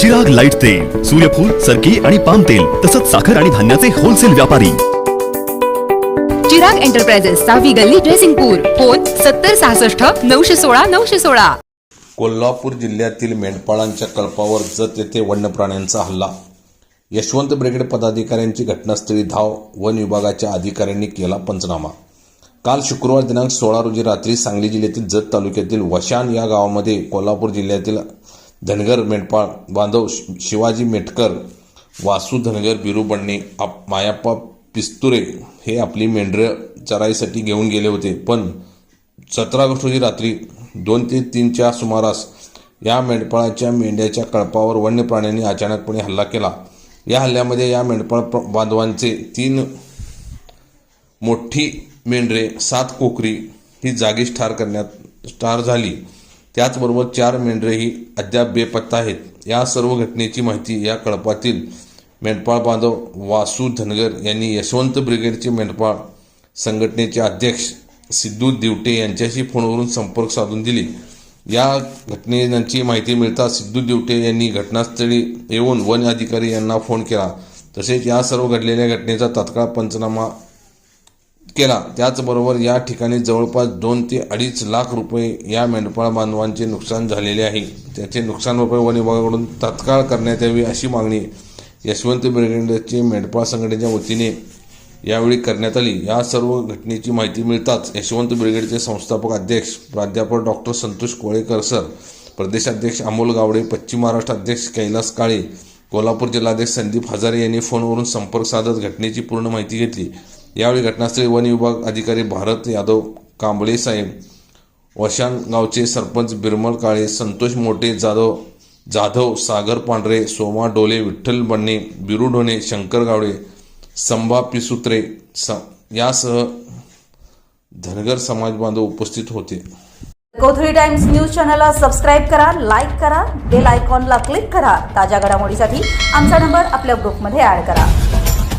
जग लाइट तेल सूर्यफूल सरकी आणि पाम तेल तसंच साखर आणि धान्याचे होलसेल व्यापारी. चिराग एंटरप्राइजेस सहावी गल्ली ड्रेसिंगपूर फोन सत्तर सहासष्ट नऊशे सोळा नऊशे सोळा. कोल्हापूर जिल्ह्यातील मेंढपाळांच्या कळपावर जत येथे वन्य प्राण्यांचा हल्ला. यशवंत ब्रिगेड पदाधिकाऱ्यांची घटनास्थळी धाव वन विभागाच्या अधिकाऱ्यांनी केला पंचनामा. काल शुक्रवार दिनांक सोळा रोजी रात्री सांगली जिल्ह्यातील जत तालुक्यातील वशान या गावामध्ये कोल्हापूर जिल्ह्यातील धनगर मेंढपाळ बांधव शि- शिवाजी मेटकर वासू धनगर बिरू आप मायाप्पा पिस्तुरे हे आपली मेंढरं चराईसाठी घेऊन गेले होते. पण सतरा ऑगस्ट रोजी रात्री दोन ते तीनच्या सुमारास या मेंढपाळाच्या मेंढ्याच्या कळपावर वन्य प्राण्यांनी अचानकपणे हल्ला केला. या हल्ल्यामध्ये या मेंढपाळ बांधवांचे तीन मोठी मेंढरे सात कोकरी ही जागीच ठार करण्यात ठार झाली. त्याचबरोबर चार मेंढरेही अद्याप बेपत्ता आहेत. या सर्व घटनेची माहिती या कळपातील मेंढपाळ बांधव वासू धनगर यांनी यशवंत ब्रिगेडचे मेंढपाळ संघटनेचे अध्यक्ष सिद्धू दिवटे यांच्याशी फोनवरून संपर्क साधून दिली. या घटनेची माहिती मिळता सिद्धू दिवटे यांनी घटनास्थळी येऊन वन अधिकारी यांना फोन केला. तसेच या सर्व घडलेल्या घटनेचा तात्काळ पंचनामा केला. त्याचबरोबर या ठिकाणी जवळपास दोन ते अडीच लाख रुपये या मेंढपाळ बांधवांचे नुकसान झालेले आहे. त्याचे नुकसान रुपये वन विभागाकडून तात्काळ करण्यात यावी अशी मागणी यशवंत ब्रिगेडचे मेंढपाळ संघटनेच्या वतीने यावेळी करण्यात आली. या सर्व घटनेची माहिती मिळताच यशवंत ब्रिगेडचे संस्थापक अध्यक्ष प्राध्यापक डॉक्टर संतोष कोळेकर सर प्रदेशाध्यक्ष अमोल गावडे पश्चिम महाराष्ट्र अध्यक्ष कैलास काळे कोल्हापूर जिल्हाध्यक्ष संदीप हजारे यांनी फोनवरून संपर्क साधत घटनेची पूर्ण माहिती घेतली. यावेळी घटनास्थळी वन विभाग अधिकारी भारत यादव कांबळे साहेब वशान गावचे सरपंच बिरमल काळे संतोष मोठे जाधव जाधव सागर पांढरे सोमा डोले विठ्ठल बन्ने बिरू डोणे शंकर गावडे संभा पिसुत्रे स यासह धनगर समाज बांधव उपस्थित होते. कोथळी टाइम्स न्यूज चॅनलला सबस्क्राईब करा लाईक करा बेल आयकॉनला क्लिक करा. ताज्या घडामोडीसाठी आमचा नंबर आपल्या ग्रुपमध्ये ऍड करा.